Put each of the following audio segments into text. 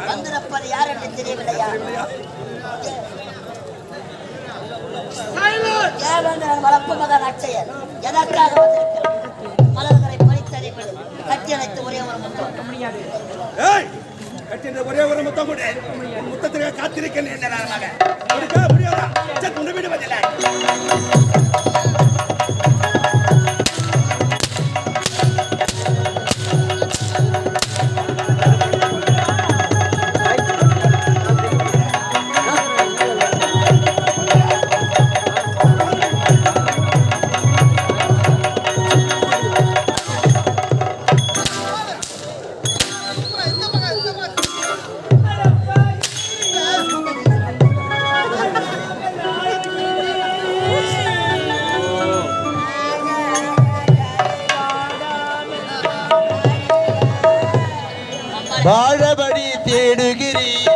வந்திருப்பது யார் என்று தெரியவில்லையா தேவேந்திரன் வளர்ப்பு மகன் அட்சயர் எதற்காக வந்திருக்கிறார் மலர்களை பறித்தறிவது கட்டியணைத்து ஒரே ஒரு முத்தம். கட்டின ஒரே ஒரு முத்தம் கொடு. முத்தத்திற்கு காத்திருக்கேன் என்ன நாளாக முடியாதா? உன்னை விடுவதில்லை வாழபடி தேடுகிறேன்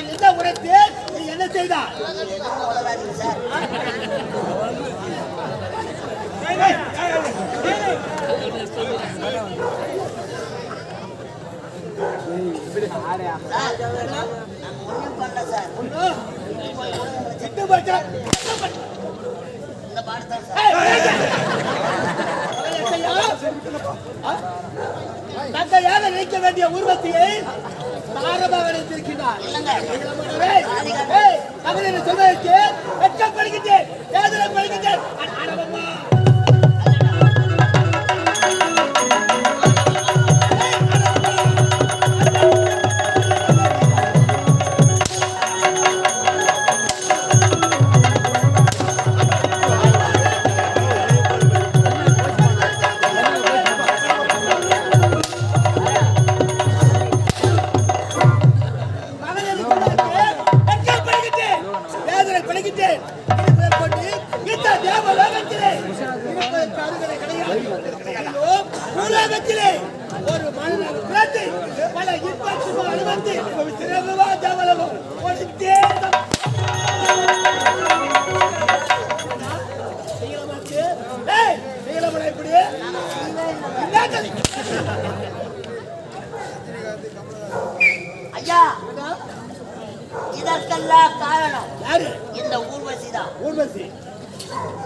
என்ன உனக்கு என்ன செய்தா சிட்டு பச்சா இந்த பாடு தந்தையாக நினைக்க வேண்டிய உருவத்தையை தாரமாக நினைத்திருக்கிறார் இல்லைங்க. சொல்வதற்கு வெட்கப்படுகின்றேன் வேதனைப்படுகின்றேன் அட-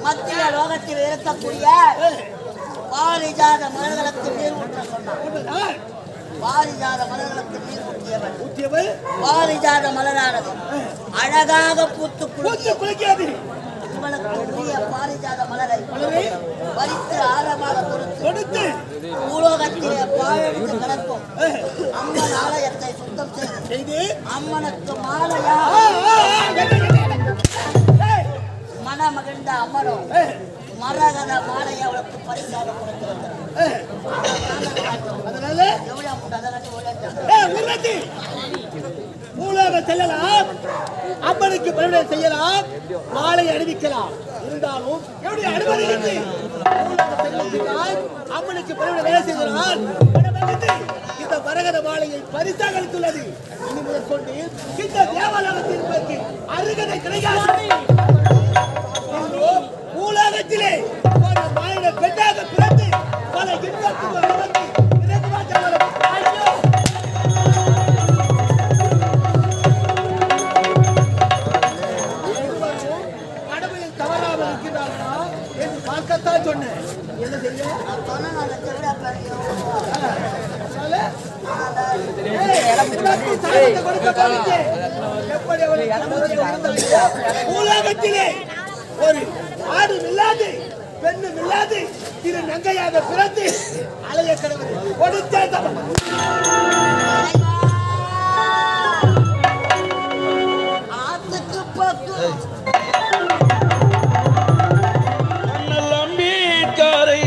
மத்திய லோகத்தில் இருக்கக்கூடிய பாரிஜாத மலர்களுக்கு நீர் ஊற்ற. ஆ, பாரிஜாத மலர்களுக்கு நீர் பாரிஜாத மலரானது. அழகாக பூத்து பூத்து உங்களுக்கு உரிய பாரிஜாத மலரை பறித்து ஆழமாக கொடுத்து பூலோகத்திலே பாழடித்து கிடக்கும். அம்மன் ஆலயத்தை சுத்தம் செய்து செய்து அம்மனுக்கு ஆ, அதனால? எவ்வளவு அமௌண்ட் அதெல்லாம் சொல்லிட்டாங்க ஏய், ஊர்வசி. பூலோக செல்லலாம் அம்மனுக்கு பரிவடை செய்யலாம். மாலை அணிவிக்கலாம். இருந்தாலும் எப்படி அனுமதி அம்மனுக்கு பரிவடை வேலை மனமகிழ்ந்து இந்த மரகத மாலையை பரிசாக அளித்துள்ளது. இனி முதற்கொண்டு இந்த இருப்பதற்கு அருகதை கிடையாது. உலகத்திலே பூலோகத்திலே மாநில பெண்ணாக பிறந்து பல இன்பத்துக்கு அனுமதி பார்க்கத்தான் சொன்னேன். என்ன செய்ய? ஒரு ஆடும் இல்லாது பெண்ணும் இல்லாது திரு நங்கையாக பிறந்து அலைய கடவுள் கொடுத்தே தவம் ஆத்துக்கு பக்கம். அண்ணல் அம்பேத்கரை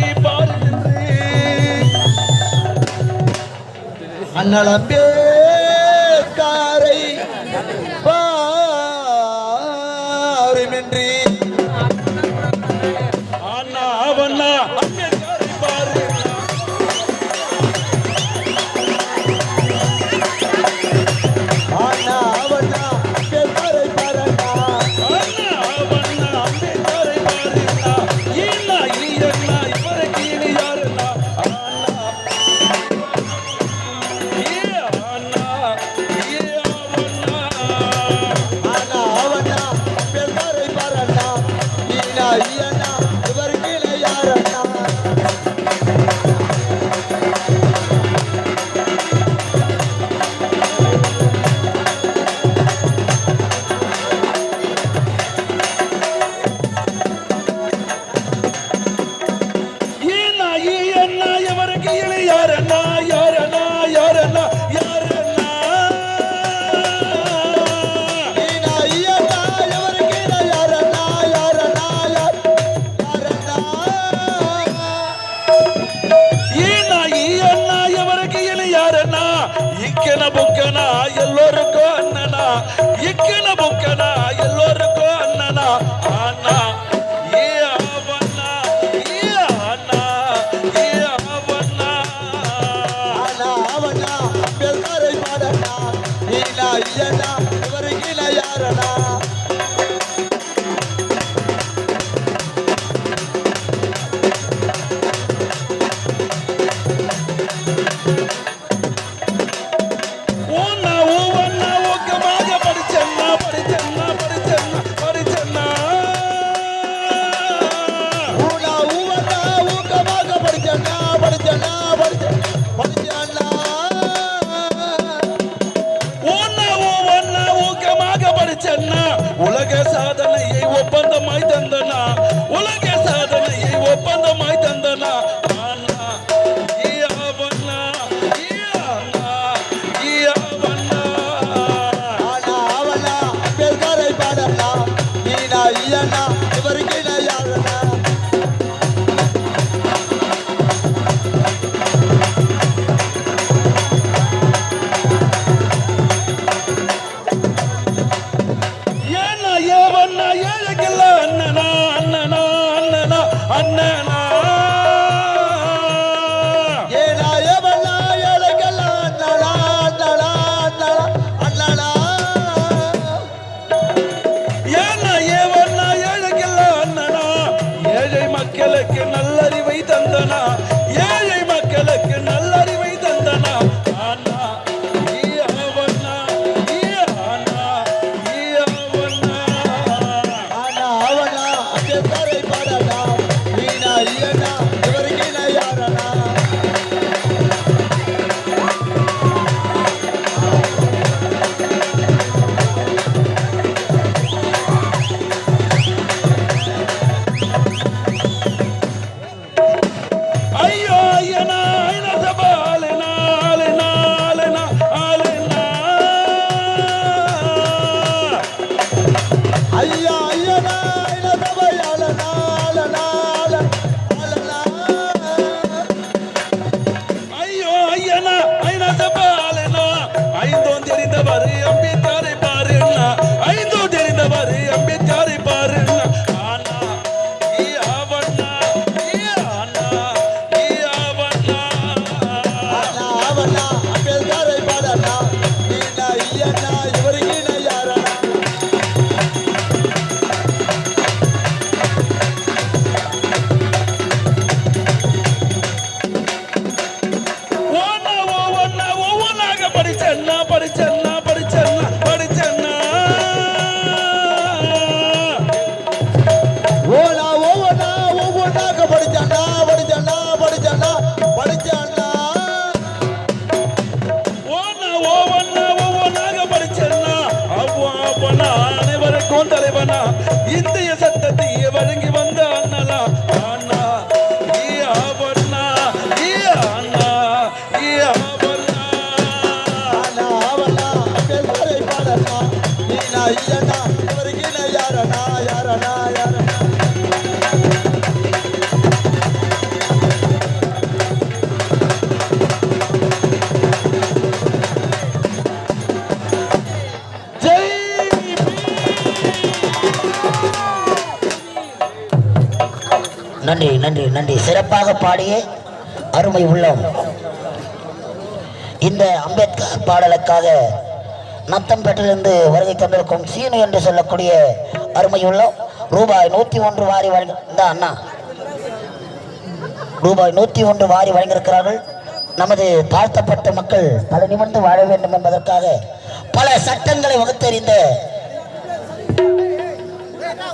உலக சாதனையை ஒப்பந்தமாய் தந்தனா. உலக சாதனையை ஒப்பந்தம் நன்றி நன்றி. சிறப்பாக பாடிய அருமை உள்ளம். இந்த அம்பேத்கர் பாடலுக்காக நத்தம்பேட்டிலிருந்து வருகை தந்திருக்கும் சீனு என்று சொல்லக்கூடிய அருமை உள்ளம். ரூபாய் நூற்றி ஒன்று வாரி வழங்க அண்ணா. ரூபாய் நூற்றி ஒன்று வாரி வழங்கியிருக்கிறார்கள். நமது தாழ்த்தப்பட்ட மக்கள் பல நிமிர்ந்து வாழ வேண்டும் என்பதற்காக பல சட்டங்களை வகுத்தறிந்த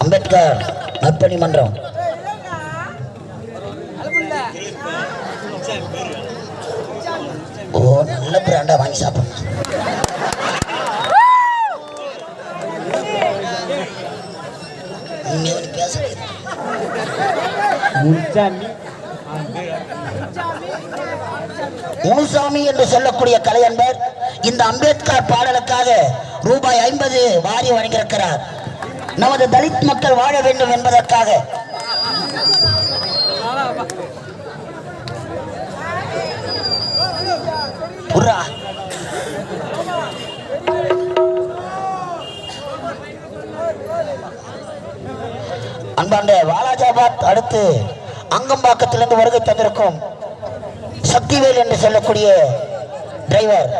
அம்பேத்கர் நற்பணி மன்றம். நல்ல பிராண்டா வாங்கி முனுசாமி என்று சொல்லக்கூடிய கலையன்பர் இந்த அம்பேத்கர் பாடலுக்காக ரூபாய் ஐம்பது வாரி வழங்கியிருக்கிறார். நமது தலித் மக்கள் வாழ வேண்டும் என்பதற்காக புறா. அன்பாண்ட வாலாஜாபாத் அடுத்து அங்கம்பாக்கத்திலிருந்து வருகை தந்திருக்கும் சக்திவேல் என்று சொல்லக்கூடிய டிரைவர்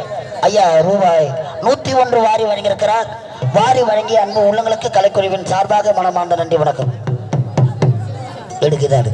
ஐயா ரூபாய் நூத்தி ஒன்று வாரி வழங்கியிருக்கிறார். வாரி வழங்கிய அன்பு உள்ளங்களுக்கு கலைக்குழுவின் சார்பாக மனமார்ந்த நன்றி வணக்கம். எடுக்குதான்